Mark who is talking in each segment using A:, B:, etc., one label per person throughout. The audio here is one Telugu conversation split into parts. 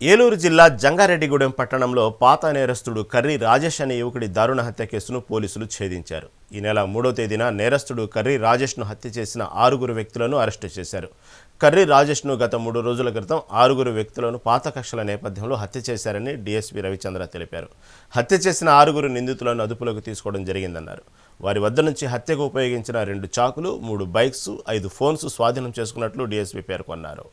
A: ఏలూరు జిల్లా జంగారెడ్డిగూడెం పట్టణంలో పాత నేరస్తుడు కర్రీ రాజేష్ అనే యువకుడి దారుణ హత్య కేసును పోలీసులు ఛేదించారు. ఈ నెల మూడో తేదీన నేరస్తుడు కర్రీ రాజేష్ను హత్య చేసిన ఆరుగురు వ్యక్తులను అరెస్టు చేశారు. కర్రీ రాజేష్ను గత మూడు రోజుల క్రితం ఆరుగురు వ్యక్తులను పాత కక్షల నేపథ్యంలో హత్య చేశారని డీఎస్పీ రవిచంద్ర తెలిపారు. హత్య చేసిన ఆరుగురు నిందితులను అదుపులోకి తీసుకోవడం జరిగిందన్నారు. వారి వద్ద నుంచి హత్యకు ఉపయోగించిన రెండు చాకులు మూడు బైక్స్ ఐదు ఫోన్స్ స్వాధీనం చేసుకున్నట్లు డీఎస్పీ పేర్కొన్నారు.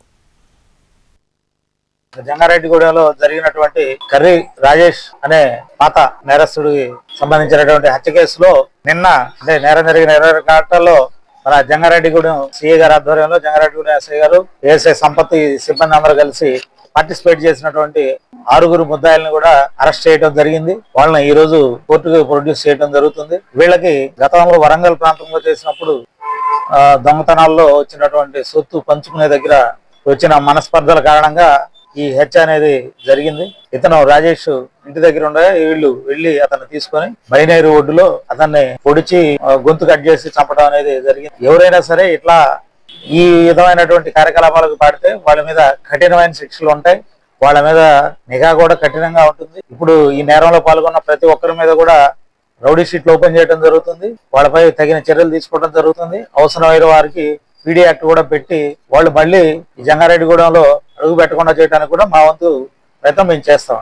B: జంగారెడ్డిగూడెంలో జరిగినటువంటి కర్రీ రాజేష్ అనే పాత నేరస్తుడికి సంబంధించినటువంటి హత్య కేసులో నిన్న అంటే నేరం జరిగిన ఇరవై గంటల్లో మన జంగారెడ్డిగూడెం సిఏ గారి ఆధ్వర్యంలో జంగారెడ్డిగూడెం ఎస్ఐ గారు ఏఎస్ఐ సంపత్తి సిబ్బంది అందరూ కలిసి పార్టిసిపేట్ చేసినటువంటి ఆరుగురు ముద్దాయిల్ని కూడా అరెస్ట్ చేయడం జరిగింది. వాళ్ళని ఈ రోజు కోర్టుకు ప్రొడ్యూస్ చేయడం జరుగుతుంది. వీళ్ళకి గతంలో వరంగల్ ప్రాంతంలో చేసినప్పుడు ఆ, దొంగతనాల్లో వచ్చినటువంటి సొత్తు పంచుకునే దగ్గర వచ్చిన మనస్పర్ధల కారణంగా ఈ హెచ్ అనేది జరిగింది. ఇతను రాజేష్ ఇంటి దగ్గర ఉండగా వీళ్ళు వెళ్ళి అతను తీసుకొని బైనేరు ఒడ్డులో అతన్ని పొడిచి గొంతు కట్ చేసి చంపడం అనేది జరిగింది. ఎవరైనా సరే ఇట్లా ఈ విధమైనటువంటి కార్యకలాపాలకు పాడితే వాళ్ళ మీద కఠినమైన శిక్షలు ఉంటాయి. వాళ్ళ మీద నిఘా కూడా కఠినంగా ఉంటుంది. ఇప్పుడు ఈ నేరంలో పాల్గొన్న ప్రతి ఒక్కరి మీద కూడా రౌడీ షీట్లు ఓపెన్ చేయడం జరుగుతుంది. వాళ్ళపై తగిన చర్యలు తీసుకోవడం జరుగుతుంది. అవసరమైన వారికి పీడీ యాక్ట్ కూడా పెట్టి వాళ్ళు మళ్ళీ ఈ జంగారెడ్డిగూడెంలో అడుగు పెట్టకుండా చేయడానికి కూడా మా వంతు ప్రయత్నం మేము చేస్తాం.